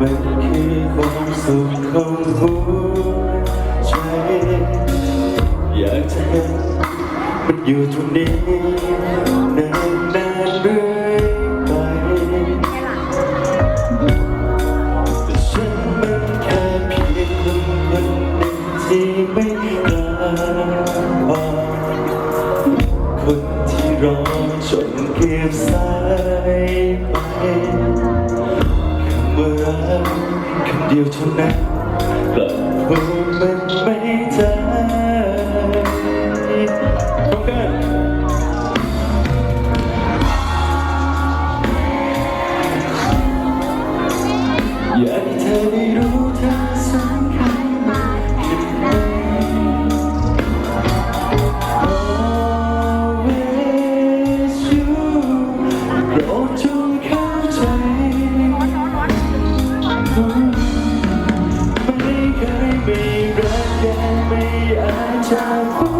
มันคือความสุขของหัวใจอยากจะเห็นมันอยู่ตรงนี้นานนานเรื่อยไปแต่ฉันมันแค่เพียงคนคนหนึ่งที่ไม่กล้าออกคนที่รอ จนเก็บสายไปคำว่ารักคำเดียวเท่านั้น อ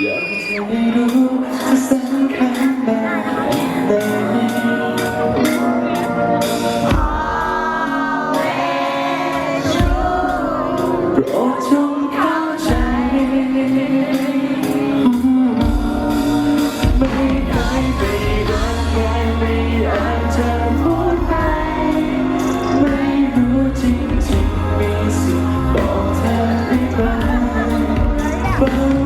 อยากให้เธอได้รู้ว่าสำคัญมากแค่ไหนโปรดจงเข้าใจไม่เคยไปรักใครไม่อาจจะพูดไปไม่รู้จริงๆมีสิทธิ์บอกเธอไปบ้า